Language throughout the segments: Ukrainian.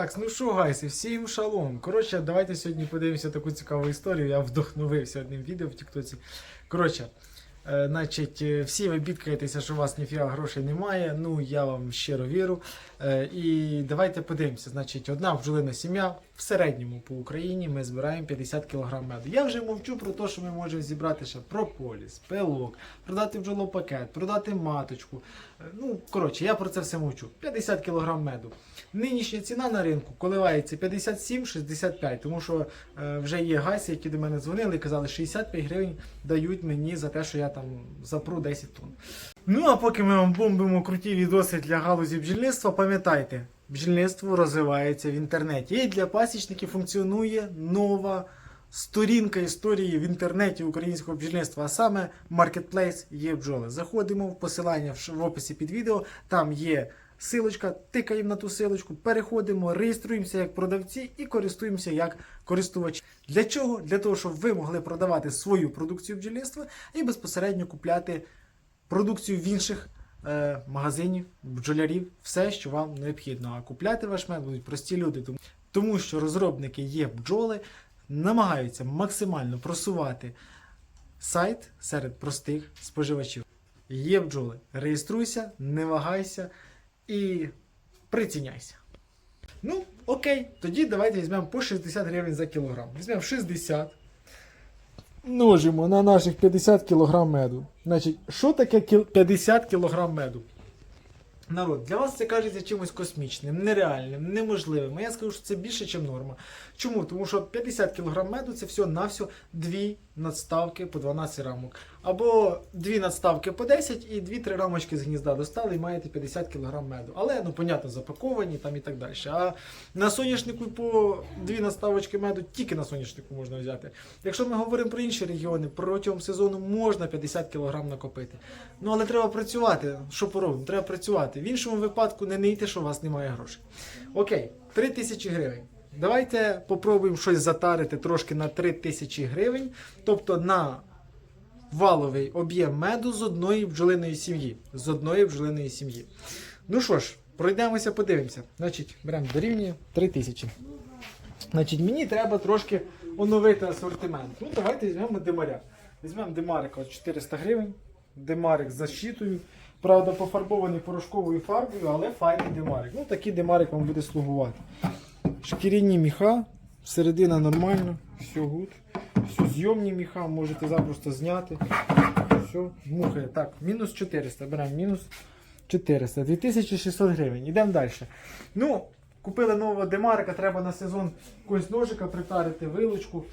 Так, ну що, гайси, всім шалом. Коротше, давайте сьогодні подивимося таку цікаву історію. Я вдохновився одним відео в Тіктоці. Коротше, е, значить, е, всі ви бідкаєтеся, що у вас ніфіга грошей немає. Ну, я вам щиро вірю. Е, і давайте подивимося. Значить, одна бджолина сім'я в середньому по Україні ми збираємо 50 кг меду. Я вже мовчу про те, що ми можемо зібрати ще прополіс, пилок, продати бджолопакет, продати маточку. Е, Ну, коротше, я про це все мовчу. 50 кг меду. Нинішня ціна на ринку коливається 57-65, тому що е, вже є гайси, які до мене дзвонили і казали, 65 гривень дають мені за те, що я там запру 10 тонн. Ну а поки ми вам бомбимо круті відоси для галузі бджільництва, пам'ятайте, бджільництво розвивається в інтернеті. І для пасічників функціонує нова сторінка історії в інтернеті українського бджільництва, а саме Marketplace є бджоли. Заходимо в посилання в описі під відео, там є силочка, тикаємо на ту силочку, переходимо, реєструємося як продавці і користуємося як користувачі. Для чого? Для того, щоб ви могли продавати свою продукцію бджільництва і безпосередньо купляти продукцію в інших е, магазинів, бджолярів, все, що вам необхідно. А купляти ваш мед будуть прості люди, тому, тому що розробники є бджоли, намагаються максимально просувати сайт серед простих споживачів. Є бджоли. Реєструйся, не вагайся і приціняйся. Ну, окей, тоді давайте візьмемо по 60 гривень за кілограм. Візьмемо 60. Множимо на наших 50 кг меду. Значить, що таке 50 кг меду? Народ, для вас це кажеться чимось космічним, нереальним, неможливим. А я скажу, що це більше, ніж норма. Чому? Тому що 50 кг меду це все на все дві надставки по 12 рамок. Або дві надставки по 10 і 2-3 рамочки з гнізда достали і маєте 50 кг меду. Але, ну, понятно, запаковані там і так далі. А на соняшнику по дві надставочки меду тільки на соняшнику можна взяти. Якщо ми говоримо про інші регіони, протягом сезону можна 50 кг накопити. Ну але треба працювати. Що поробимо? Треба працювати. В іншому випадку не нийте, що у вас немає грошей. Окей, 3 тисячі гривень. Давайте попробуємо щось затарити трошки на 3 тисячі гривень, тобто на валовий об'єм меду з одної бджолиної сім'ї. З одної бджолиної сім'ї. Ну що ж, пройдемося, подивимося. Значить, беремо дорівнює 3 тисячі. Значить, мені треба трошки оновити асортимент. Ну, давайте візьмемо демаря. Візьмемо демарика от 400 гривень. Демарик з защитою. Правда, пофарбований порошковою фарбою, але файний демарик. Ну, такий демарик вам буде слугувати. Шкіряні міха, середина нормальна, все гуд. Все, зйомні міха, можете запросто зняти. Все, мухає. Так, мінус 400. Беремо мінус 400. 2600 гривень. Йдемо далі. Ну, купили нового демарика, треба на сезон якогось ножика притарити, вилочку.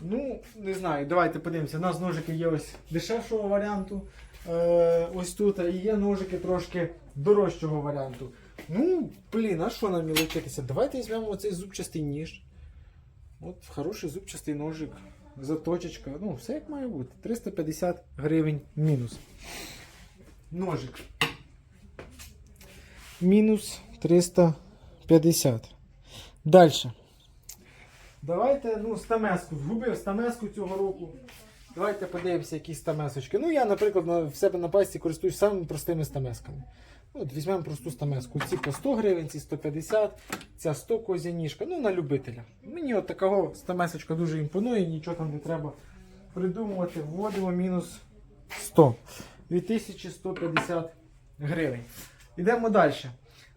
Ну, не знаю, давайте подивимося. У нас ножики є ось дешевшого варіанту. Е, ось тут, і є ножики трошки дорожчого варіанту. Ну, блін, а що нам мілочитися? Давайте візьмемо оцей зубчастий ніж. От хороший зубчастий ножик, заточечка. Ну, все як має бути. 350 гривень мінус. Ножик. Мінус 350. Далі. Давайте, ну, стамеску. Згубив стамеску цього року. Давайте подивимося, які стамесочки. Ну, я, наприклад, на, в себе на пасті користуюсь самими простими стамесками. От візьмемо просту стамеску. Ці по 100 гривень, ці 150, ця 100 козя ніжка. Ну, на любителя. Мені от такого стамесочка дуже імпонує, нічого там не треба придумувати. Вводимо мінус 100. 2150 гривень. Йдемо далі.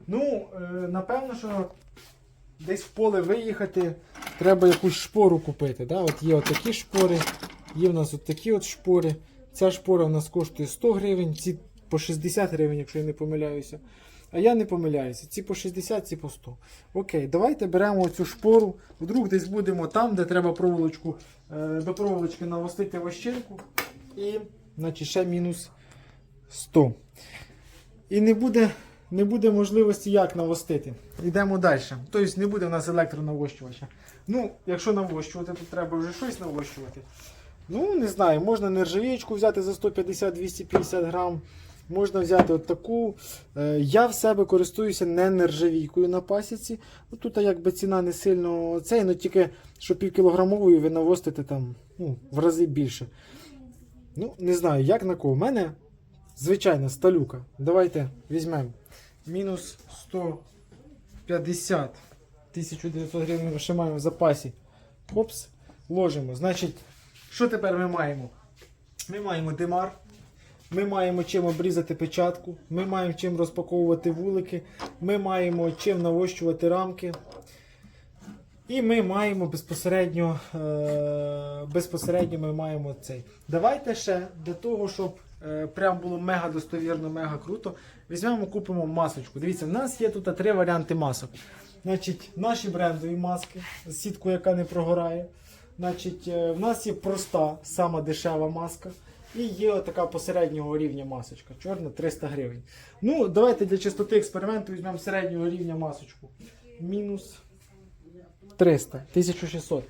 Ну, е, напевно, що десь в поле виїхати, треба якусь шпору купити. Да? От є от такі шпори, є в нас от такі от шпори. Ця шпора у нас коштує 100 гривень, ці по 60 гривень, якщо я не помиляюся. А я не помиляюся. Ці по 60, ці по 100. Окей, давайте беремо цю шпору. Вдруг десь будемо там, де треба проволочку, е, до проволочки навостити вощинку. І значить, ще мінус 100. І не буде, не буде можливості як навостити. Йдемо далі. Тобто не буде в нас електронавощувача. Ну, якщо навощувати, то треба вже щось навощувати. Ну, не знаю, можна нержавіючку взяти за 150-250 грам. Можна взяти от таку. Е, Я в себе користуюся не нержавійкою на пасіці. Ну, тут якби ціна не сильно цей, ну тільки що півкілограмовою ви навостите там ну, в рази більше. Ну, не знаю, як на кого. У мене звичайна сталюка. Давайте візьмемо. Мінус 150 1900 гривень ми ще маємо в запасі. Хопс, ложимо. Значить, що тепер ми маємо? Ми маємо димар, ми маємо чим обрізати печатку, ми маємо чим розпаковувати вулики, ми маємо чим навощувати рамки. І ми маємо безпосередньо, е, безпосередньо ми маємо цей. Давайте ще для того, щоб е, прям було мега достовірно, мега круто. Візьмемо, купимо масочку. Дивіться, в нас є тут три варіанти масок. Значить, наші брендові маски з сіткою, яка не прогорає. Значить, е, в нас є проста, сама дешева маска. І є така посереднього рівня масочка. Чорна 300 гривень. Ну, давайте для чистоти експерименту візьмемо середнього рівня масочку. Мінус 300, 1600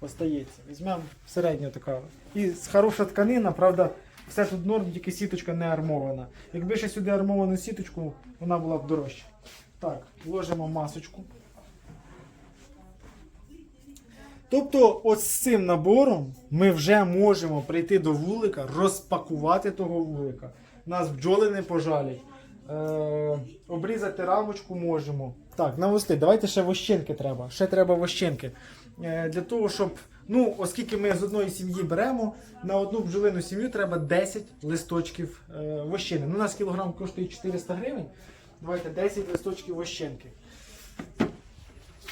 остається. Візьмемо середню така. І хороша тканина, правда, все тут норм, тільки сіточка не армована. Якби ще сюди армовану сіточку, вона була б дорожча. Так, ложимо масочку. Тобто, от з цим набором ми вже можемо прийти до вулика, розпакувати того вулика. Нас бджоли не пожалять. Е, обрізати рамочку можемо. Так, навести. Давайте ще вощинки треба. Ще треба вощинки. Е, для того, щоб. Ну, оскільки ми з одної сім'ї беремо, на одну бджолину сім'ю треба 10 листочків е, вощини. Ну, у нас кілограм коштує 400 гривень. Давайте 10 листочків вощинки.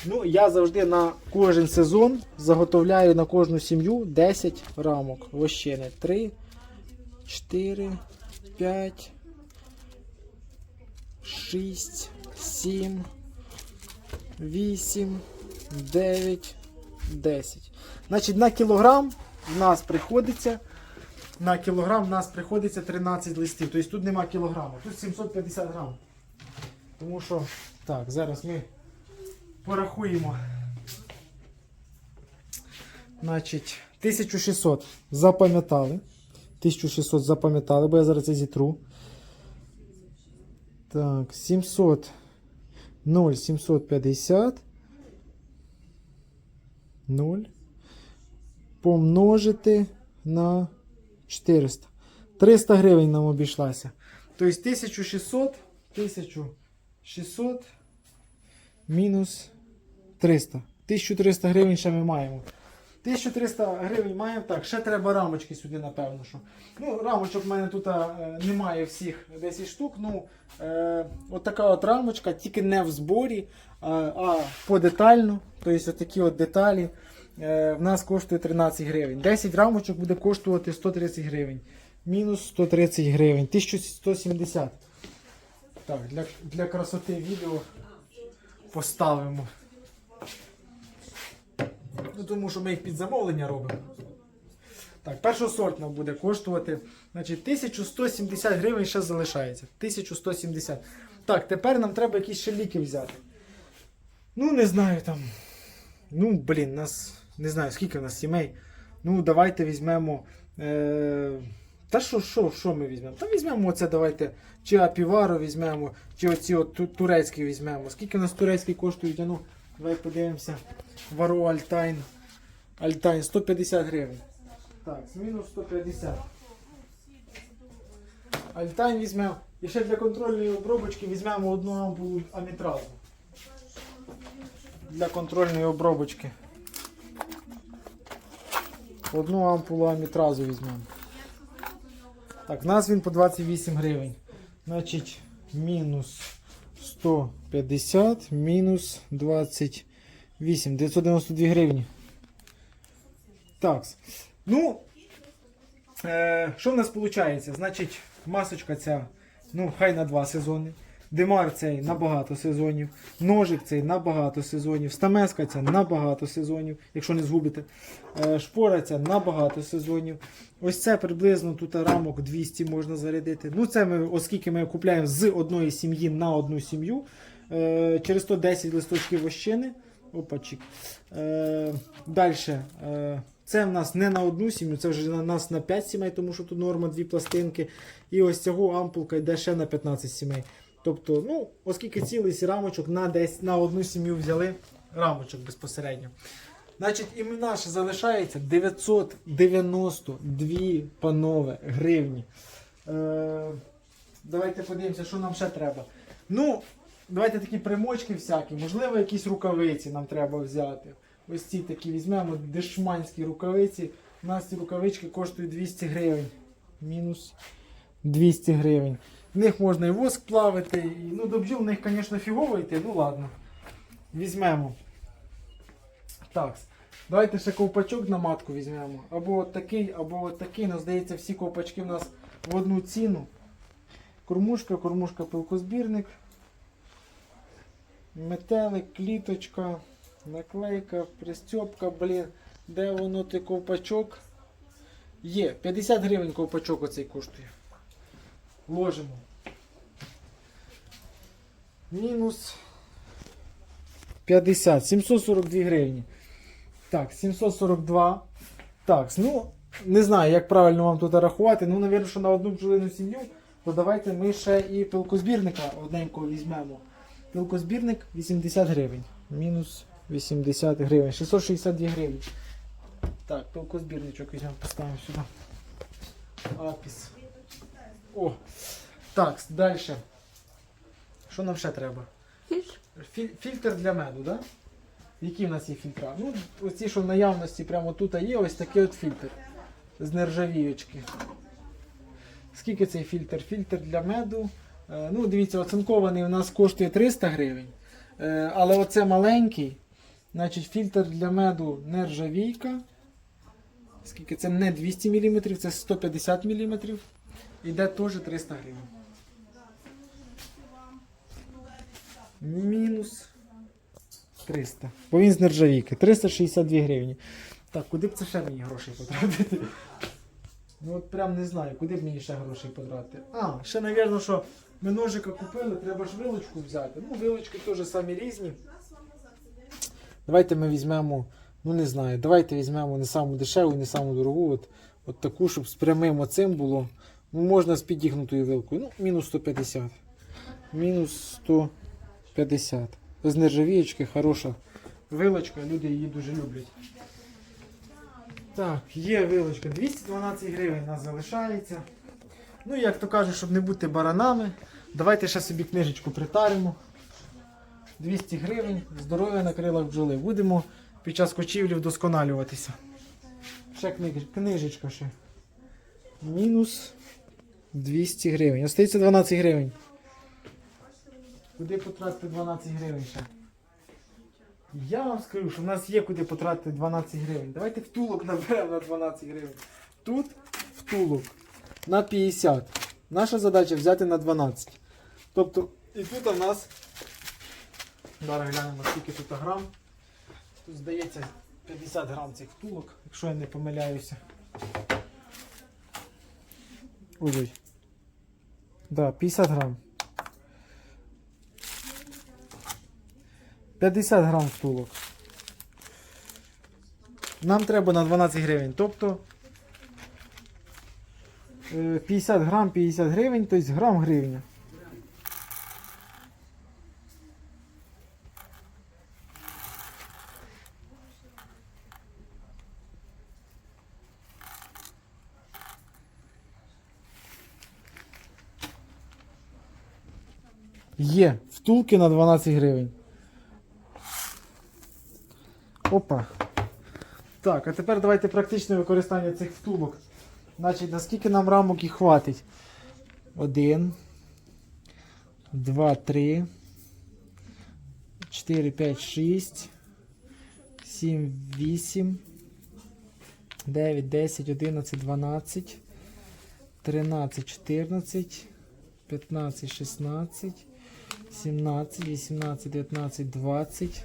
Ну, я завжди на кожен сезон заготовляю на кожну сім'ю 10 рамок вощини. 3, 4, 5, 6, 7, 8, 9, 10. Значить, на кілограм в нас приходиться. На кілограм в нас приходиться 13 листів. Тобто тут нема кілограму, тут 750 грам. Тому що, так, зараз ми порахуємо. Значить, 1600 запам'ятали. 1600 запам'ятали, бо я зараз це зітру. Так, 700. 0, 750. 0. Помножити на 400. 300 гривень нам обійшлася. Тобто 1600, 1600 мінус 300. 1300 гривень ще ми маємо. 1300 гривень маємо. Так, ще треба рамочки сюди, напевно. що. Ну, рамочок в мене тут е, немає всіх 10 штук. Ну, е, от така от рамочка, тільки не в зборі, а, а подетально. Тобто такі от деталі. Е, в нас коштує 13 гривень. 10 рамочок буде коштувати 130 гривень. Мінус 130 гривень. 1170. Так, для, для красоти відео поставимо. Ну, тому що ми їх під замовлення робимо. Так, першосортна буде коштувати. Значить, 1170 гривень ще залишається. 1170. Так, тепер нам треба якісь ще ліки взяти. Ну, не знаю там. Ну, блін, нас. Не знаю, скільки в нас сімей. Ну, давайте візьмемо. Е... Та що, що, що ми візьмемо? Та візьмемо оце, давайте. Чи апівару візьмемо, чи оці от турецькі візьмемо. Скільки у нас турецькі коштують? А ну, давай подивимося. Вару Альтайн. Альтайн 150 гривень. Так, мінус 150. Альтайн візьмемо. І ще для контрольної обробочки візьмемо одну ампулу амітразу. Для контрольної обробочки. Одну ампулу амітразу візьмемо. Так, в нас він по 28 гривень. Значить, мінус 150, мінус 28. 992 гривні. Так. Ну, е, що в нас виходить? Значить, масочка ця, ну, хай на два сезони. Димар цей на багато сезонів. Ножик цей на багато сезонів. Стамеска ця на багато сезонів, якщо не згубите. Е, шпора ця на багато сезонів. Ось це приблизно тут рамок 200 можна зарядити. Ну, це ми, оскільки ми купляємо з одної сім'ї на одну сім'ю. Е, через 110 листочків вощини. Опачик. Е, Далі. Це в нас не на одну сім'ю, це вже на нас на 5 сімей, тому що тут норма дві пластинки. І ось цього ампулка йде ще на 15 сімей. Тобто, ну, оскільки цілий рамочок на десь на одну сім'ю взяли рамочок безпосередньо. Значить, і в ще залишається 992 панове гривні. Е, давайте подивимося, що нам ще треба. Ну, давайте такі примочки всякі, можливо, якісь рукавиці нам треба взяти. Ось ці такі візьмемо дешманські рукавиці. У нас ці рукавички коштують 200 гривень. Мінус 200 гривень. В них можна і воск плавити, і, ну до бджіл в них, звісно, фігово йти, ну ладно. Візьмемо. Так. Давайте ще ковпачок на матку візьмемо. Або от такий, або от такий. Ну, здається, всі ковпачки в нас в одну ціну. Кормушка, кормушка пилкозбірник. Метелик, кліточка, наклейка, пристьопка, блін. Де воно той ковпачок? Є. 50 гривень ковпачок оцей коштує. Ложимо. Мінус 50. 742 гривні. Так, 742. Так, ну, не знаю, як правильно вам тут рахувати. Ну, навірно, що на одну бджолину сім'ю, то давайте ми ще і пилкозбірника одненького візьмемо. Пилкозбірник 80 гривень. Мінус 80 гривень. 662 гривні. Так, пилкозбірничок візьмемо, поставимо сюди. Апіс. О. Так, далі. Що нам ще треба? Фі- Фільтр для меду, так? Да? Які в нас є фільтра? Ну, оці, що в наявності прямо тут є, ось такий от фільтр з нержавіючки. Скільки цей фільтр? Фільтр для меду. е, Ну, дивіться, оцинкований у нас коштує 300 гривень. Е, Але оце маленький. Значить, фільтр для меду нержавійка. Скільки це не 200 мм, це 150 мм. Іде теж 300 гривень. Мінус 300. Бо він з нержавійки. 362 гривні. Так, куди б це ще мені грошей потратити? Ну от прям не знаю, куди б мені ще грошей потратити. А, ще, напевно, що ми ножика купили, треба ж вилочку взяти. Ну, вилочки теж самі різні. Давайте ми візьмемо, ну не знаю, давайте візьмемо не саму дешеву, не саму дорогу. От, от таку, щоб з прямим оцим було. Ну, можна з підігнутою вилкою. Ну, мінус 150. Мінус 150. З нержавієчки хороша вилочка, люди її дуже люблять. Так, є вилочка 212 гривень нас залишається. Ну, як то кажуть, щоб не бути баранами, давайте ще собі книжечку притаримо. 200 гривень, здоров'я на крилах бджоли. Будемо під час кочівлі вдосконалюватися. Ще книжечка ще. Мінус 200 гривень. Остається 12 гривень. Куди потратити 12 гривень ще? Я вам скажу, що в нас є куди потратити 12 гривень. Давайте втулок наберемо на 12 гривень. Тут втулок на 50. Наша задача взяти на 12. Тобто, і тут у нас. Зараз глянемо, скільки тут грам. Тут здається 50 грам цих втулок, якщо я не помиляюся. Ой-ой. Да, 50 грам. 50 грам втулок. Нам треба на 12 гривень. Тобто е, 50 грам 50 гривень, тобто грам гривня. Є втулки на 12 гривень. Опа. Так, а тепер давайте практичне використання цих втулок. Значить, наскільки нам рамок їх хватить? Один. Два, три. Чотири, п'ять, шість. Сім, вісім. Дев'ять, десять, одинадцять, дванадцять. Тринадцять, чотирнадцять. П'ятнадцять, шістнадцять. Сімнадцять, вісімнадцять, дев'ятнадцять, двадцять.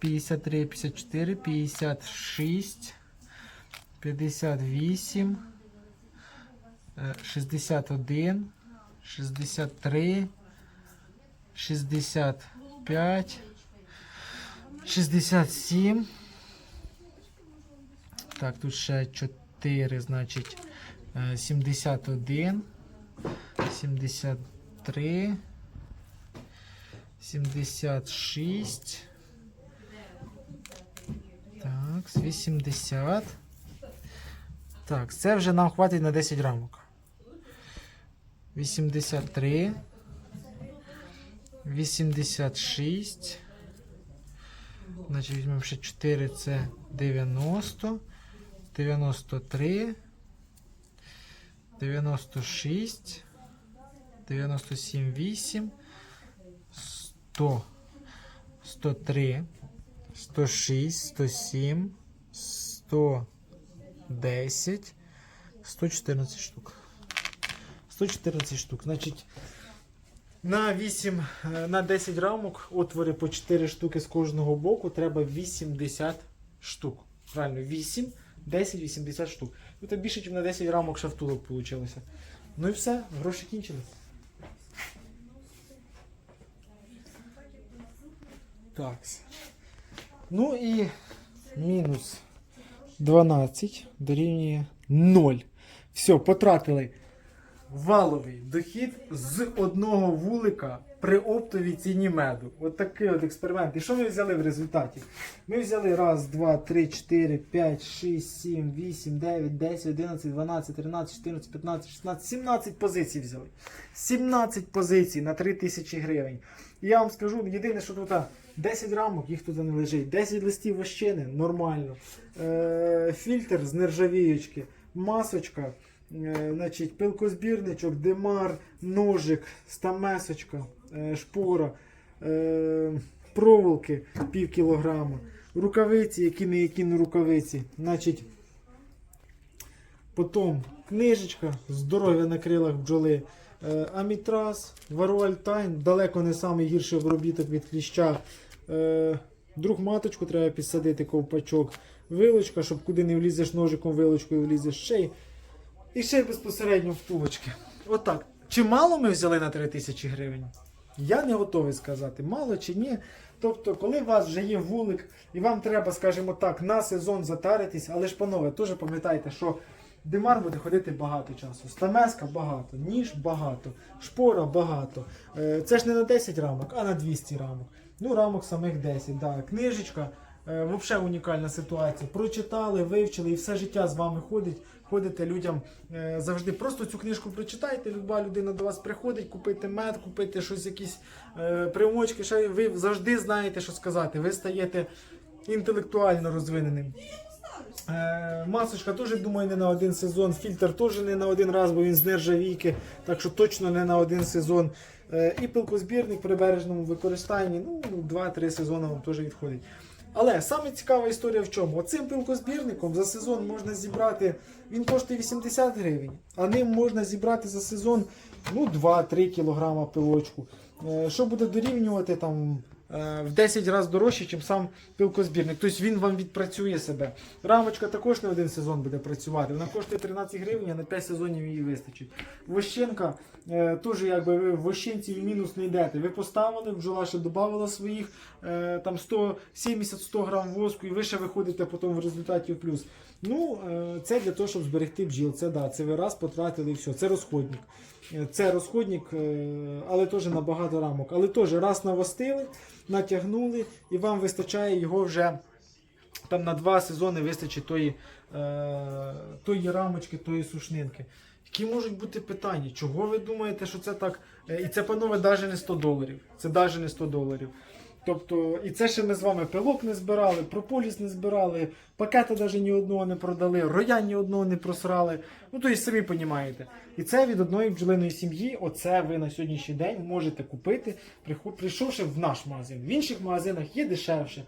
53, 54, 56, 58, е, 61, 63, 64, 65, 67. Так, тут ще 4, значить, е, 71, 73, 76. Так, 80. Так, це вже нам хватить на 10 рамок. 83. 86. Значить, візьмемо ще 4, це 90. 93. 96. 97, 8. 100. 103. 106, 107, 110, 114 штук. 114 штук. Значить, на 8, е, на 10 рамок, отвори по 4 штуки з кожного боку, треба 80 штук. Правильно, 8, 10, 80 штук. Ну, це більше, ніж на 10 рамок ще втулок вийшло. Ну і все, гроші кінчились. Так. Ну і мінус 12 дорівнює 0. Все, потратили валовий дохід з одного вулика при оптовій ціні меду. От такий от експеримент. І що ми взяли в результаті? Ми взяли раз, два, три, чотири, п'ять, шість, сім, вісім, дев'ять, десять, одинадцять, дванадцять, тринадцять, чотирнадцять, п'ятнадцять, шістнадцять, сімнадцять позицій взяли. 17 позицій на 3 тисячі гривень. І я вам скажу, єдине, що тут 10 рамок, їх тут не лежить, 10 листів вощини, нормально. Е, фільтр з нержавіючки, масочка, е, значить, пилкозбірничок, димар, ножик, стамесочка, шпора, е, проволоки пів кілограма, рукавиці, які не які не рукавиці. Значить, Потім книжечка Здоров'я на крилах бджоли. Е, Амітрас, Варуальтайн, далеко не найгірший обробіток від кліща. Е, Друг маточку треба підсадити ковпачок. Вилочка, щоб куди не влізеш ножиком, вилочкою влізеш ще й. І ще й безпосередньо втулочки. Отак. Чи мало ми взяли на 3 тисячі гривень? Я не готовий сказати, мало чи ні. Тобто, коли у вас вже є вулик, і вам треба, скажімо так, на сезон затаритись, але ж, панове, теж пам'ятайте, що Димар буде ходити багато часу. Стамеска багато, ніж багато, шпора багато. Е, Це ж не на 10 рамок, а на 200 рамок. Ну, рамок самих 10. Да. Книжечка, е, взагалі унікальна ситуація. Прочитали, вивчили і все життя з вами ходить. Ходите людям е, завжди. Просто цю книжку прочитайте, люба людина до вас приходить, купити мед, купити щось, якісь е, примочки. Ще ви завжди знаєте, що сказати. Ви стаєте інтелектуально розвиненим. Е, масочка теж, думаю, не на один сезон. Фільтр теж не на один раз, бо він з нержавійки, так що точно не на один сезон. І пилкозбірник при бережному використанні, ну, 2-3 сезони вам теж відходить. Але саме цікава історія в чому? Оцим пилкозбірником за сезон можна зібрати, він коштує 80 гривень, а ним можна зібрати за сезон ну, 2-3 кг пилочку. Е, Що буде дорівнювати там в 10 разів дорожче, ніж сам пилкозбірник. Тобто він вам відпрацює себе. Рамочка також не один сезон буде працювати. Вона коштує 13 гривень, а на 5 сезонів її вистачить. Вощенка е, теж якби ви в вощенці в мінус не йдете. Ви поставили, бджола ще додавала своїх е, там 170-100 грам воску, і ви ще виходите потім в результаті в плюс. Ну, е, це для того, щоб зберегти бджіл. Це да, це ви раз потратили і все. Це розходник. Е, Це розходник, е, але теж на багато рамок. Але теж раз навостили, натягнули, і вам вистачає його вже там на два сезони вистачить тої, тої рамочки, тої сушнинки. Які можуть бути питання? Чого ви думаєте, що це так? І це, панове, навіть не 100 доларів. Це навіть не 100 доларів. Тобто, і це ще ми з вами пилок не збирали, прополіс не збирали, пакета навіть ні одного не продали, роя ні одного не просрали. Ну, то і самі розумієте. І це від одної бджолиної сім'ї, оце ви на сьогоднішній день можете купити, прийшовши в наш магазин. В інших магазинах є дешевше.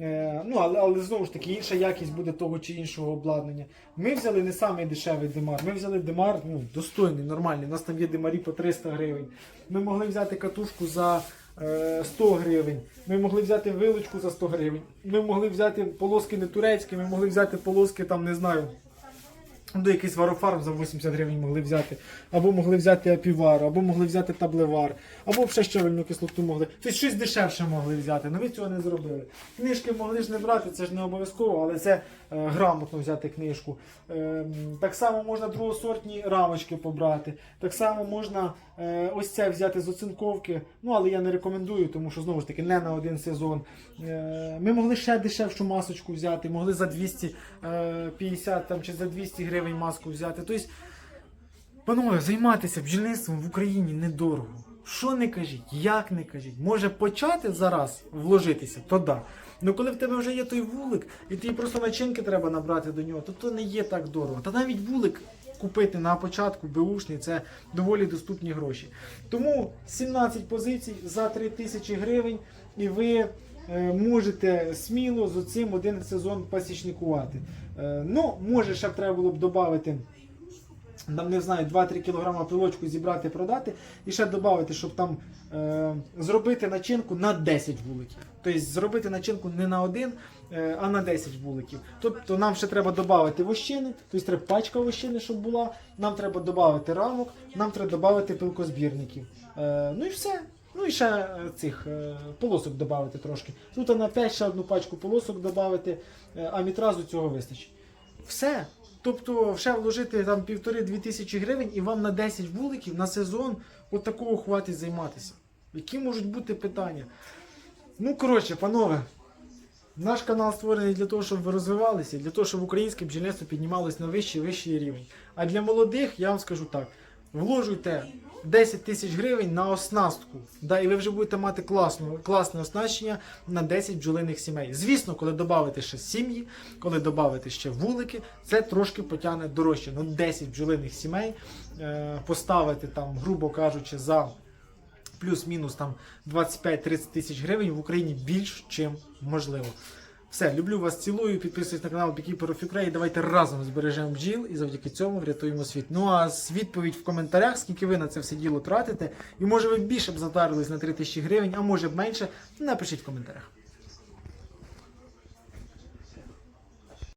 Е, ну, але, але знову ж таки інша якість буде того чи іншого обладнання. Ми взяли не самий дешевий димар, ми взяли димар ну, достойний, нормальний. У нас там є димарі по 300 гривень. Ми могли взяти катушку за 100 гривень. Ми могли взяти вилочку за 100 гривень. Ми могли взяти полоски не турецькі, ми могли взяти полоски там, не знаю. Ну, якийсь варофарм за 80 гривень могли взяти, або могли взяти апівар, або могли взяти таблевар, або ще щавельну кислоту могли. Тобто щось дешевше могли взяти, але ви цього не зробили. Книжки могли ж не брати, це ж не обов'язково, але це е, грамотно взяти книжку. Е, так само можна другосортні рамочки побрати. Так само можна е, ось це взяти з оцинковки. Ну, але я не рекомендую, тому що знову ж таки не на один сезон. Е, ми могли ще дешевшу масочку взяти, могли за 250 там, чи за 200 гривень маску взяти. Тобто, панове, займатися бджільництвом в Україні недорого. Що не кажіть, як не кажіть, може почати зараз вложитися, то да. Ну коли в тебе вже є той вулик, і тобі просто начинки треба набрати до нього, то то не є так дорого. Та навіть вулик купити на початку беушний це доволі доступні гроші. Тому 17 позицій за 3 тисячі гривень, і ви е, можете сміло з оцим один сезон пасічникувати. Е, ну, може, ще треба було б додати там, не знаю, 2-3 кг пилочку зібрати, продати, і ще додати, щоб там е, зробити начинку на 10 вуликів. Тобто зробити начинку не на один, е, а на 10 вуликів. Тобто нам ще треба додати вощини, тобто треба пачка вощини, щоб була, нам треба додати рамок, нам треба додати пилкозбірників. Е, ну і все. Ну і ще е, цих е, полосок додати трошки. Тут на 5 ще одну пачку полосок додати, е, а мітразу цього вистачить. Все. Тобто, ще вложити там півтори-дві тисячі гривень і вам на 10 вуликів на сезон от такого хватить займатися. Які можуть бути питання? Ну, коротше, панове, наш канал створений для того, щоб ви розвивалися, для того, щоб українське бджільництво піднімалось на вищий вищий рівень. А для молодих я вам скажу так: вложуйте 10 тисяч гривень на оснастку, да, і ви вже будете мати класну, класне оснащення на 10 бджолиних сімей. Звісно, коли додати ще сім'ї, коли додати ще вулики, це трошки потягне дорожче. Ну, 10 бджолиних сімей е, поставити там, грубо кажучи, за плюс-мінус там 25-30 тисяч гривень в Україні більш чим можливо. Все, люблю вас, цілую, підписуйтесь на канал Beekeeper of. Давайте разом збережемо бджіл і завдяки цьому врятуємо світ. Ну а відповідь в коментарях, скільки ви на це все діло тратите, і може ви більше б затарились на 3000 гривень, а може б менше, напишіть в коментарях.